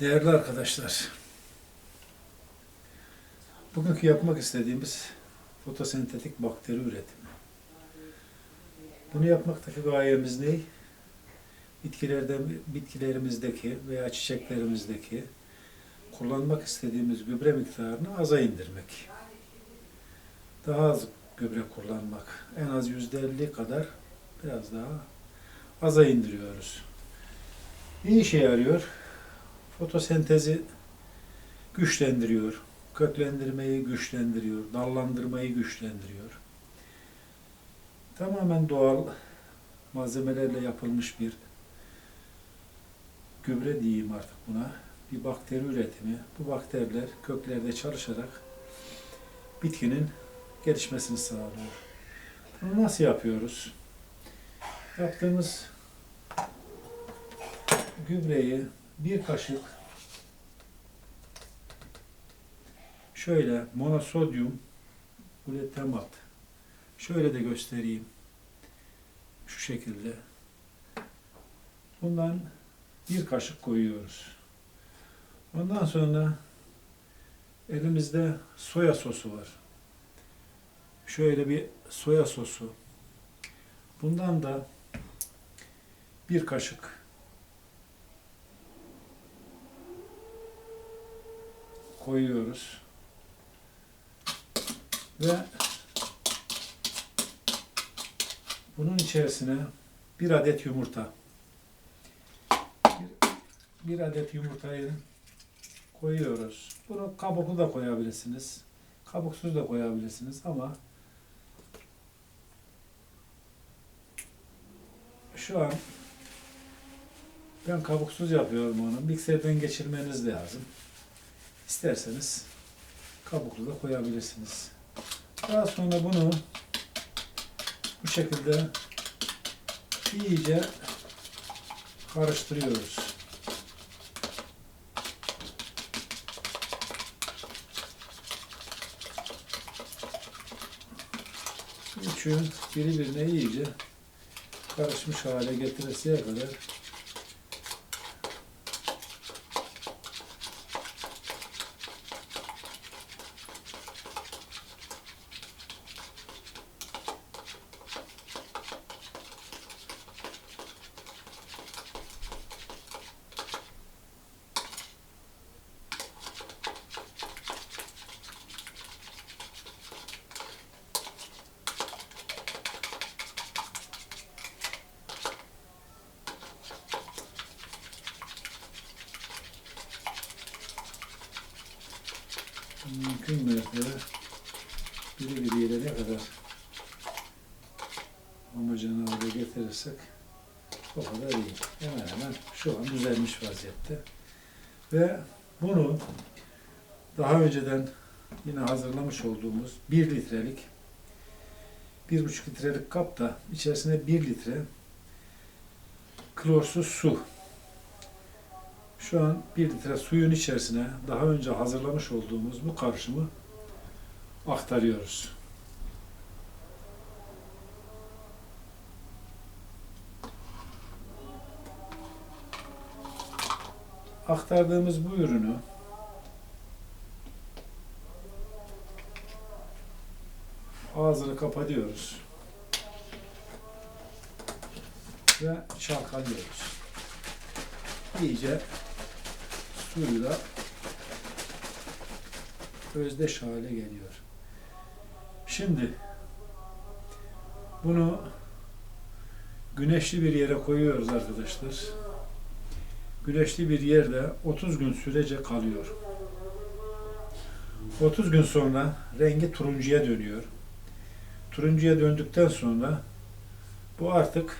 Değerli arkadaşlar, bugünkü yapmak istediğimiz fotosentetik bakteri üretimi. Bunu yapmaktaki gayemiz ne? Bitkilerden, bitkilerimizdeki veya çiçeklerimizdeki kullanmak istediğimiz gübre miktarını aza indirmek. Daha az gübre kullanmak. En az yüzde elli kadar biraz daha aza indiriyoruz. Ne işe yarıyor? Fotosentezi güçlendiriyor. Köklendirmeyi güçlendiriyor. Dallandırmayı güçlendiriyor. Tamamen doğal malzemelerle yapılmış bir gübre diyeyim artık buna. Bir bakteri üretimi. Bu bakteriler köklerde çalışarak bitkinin gelişmesini sağlıyor. Bunu nasıl yapıyoruz? Yaptığımız gübreyi bir kaşık şöyle monosodyum glutemat şöyle de göstereyim. Şu şekilde. Bundan bir kaşık koyuyoruz. Ondan sonra elimizde soya sosu var. Şöyle bir soya sosu. Bundan da bir kaşık koyuyoruz. Ve bunun içerisine bir adet yumurta. Bir, bir adet yumurtayı koyuyoruz. Bunu kabuklu da koyabilirsiniz. Kabuksuz da koyabilirsiniz ama şu an ben kabuksuz yapıyorum onu. Mikserden geçirmeniz lazım. İsterseniz kabuklu da koyabilirsiniz. Daha sonra bunu bu şekilde iyice karıştırıyoruz. Üçü birbirine iyice karışmış hale getiresiye kadar mümkün mertebe biri biriyle ne kadar homojen hale getirirsek o kadar iyi. Hemen hemen şu an düzelmiş vaziyette. Ve bunu daha önceden yine hazırlamış olduğumuz 1 litrelik 1,5 litrelik kapta içerisine 1 litre klorsuz su şu an 1 litre suyun içerisine daha önce hazırlamış olduğumuz bu karışımı aktarıyoruz. Aktardığımız bu ürünü ağzını kapatıyoruz ve çalkalıyoruz. İyice suyla özdeş hale geliyor. Şimdi bunu güneşli bir yere koyuyoruz arkadaşlar. Güneşli bir yerde 30 gün sürece kalıyor. 30 gün sonra rengi turuncuya dönüyor. Turuncuya döndükten sonra bu artık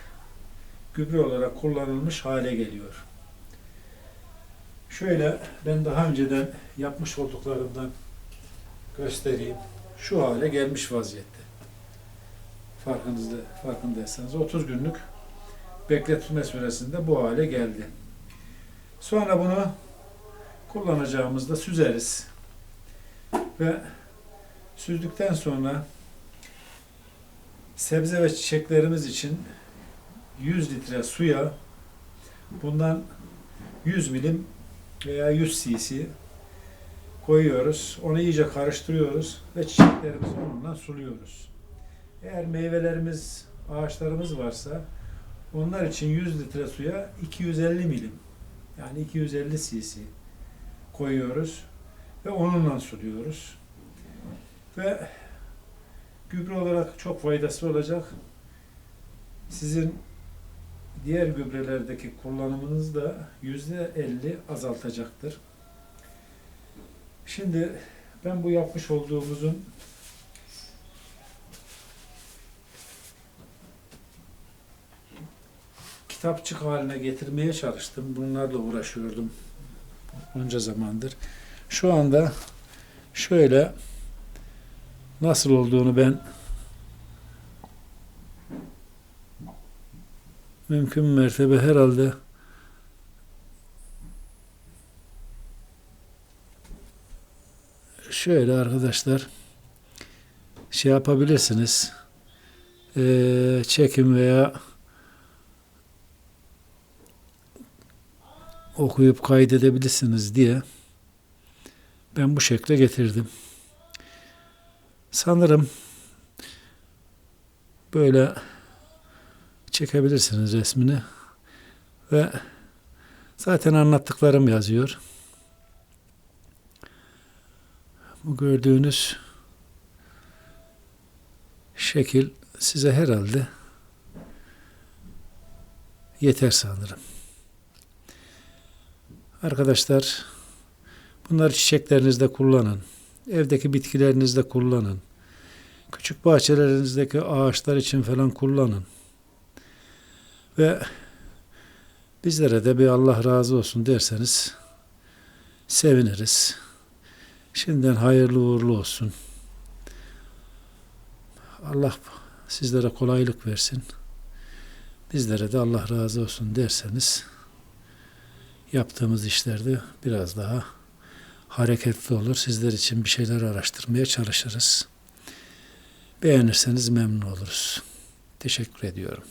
gübre olarak kullanılmış hale geliyor. Şöyle ben daha önceden yapmış olduklarımdan göstereyim. Şu hale gelmiş vaziyette. Farkınızda, farkındaysanız 30 günlük bekletme süresinde bu hale geldi. Sonra bunu kullanacağımızda süzeriz. Ve süzdükten sonra sebze ve çiçeklerimiz için 100 litre suya bundan 100 milim veya 100 cc koyuyoruz. Onu iyice karıştırıyoruz ve çiçeklerimizi onunla suluyoruz. Eğer meyvelerimiz, ağaçlarımız varsa onlar için 100 litre suya 250 milim yani 250 cc koyuyoruz ve onunla suluyoruz. Ve gübre olarak çok faydası olacak. Sizin diğer gübrelerdeki kullanımınız da yüzde 50 azaltacaktır. Şimdi ben bu yapmış olduğumuzun kitapçık haline getirmeye çalıştım. Bunlarla uğraşıyordum bunca zamandır. Şu anda şöyle nasıl olduğunu ben mümkün mertebe herhalde şöyle arkadaşlar şey yapabilirsiniz Ee, çekim veya okuyup kaydedebilirsiniz diye ben bu şekle getirdim. Sanırım böyle çekebilirsiniz resmini ve zaten anlattıklarım yazıyor. Bu gördüğünüz şekil size herhalde yeter sanırım. Arkadaşlar bunları çiçeklerinizde kullanın. Evdeki bitkilerinizde kullanın. Küçük bahçelerinizdeki ağaçlar için falan kullanın. Ve bizlere de bir Allah razı olsun derseniz seviniriz. Şimdiden hayırlı uğurlu olsun. Allah sizlere kolaylık versin. Bizlere de Allah razı olsun derseniz yaptığımız işlerde biraz daha hareketli olur. Sizler için bir şeyler araştırmaya çalışırız. Beğenirseniz memnun oluruz. Teşekkür ediyorum.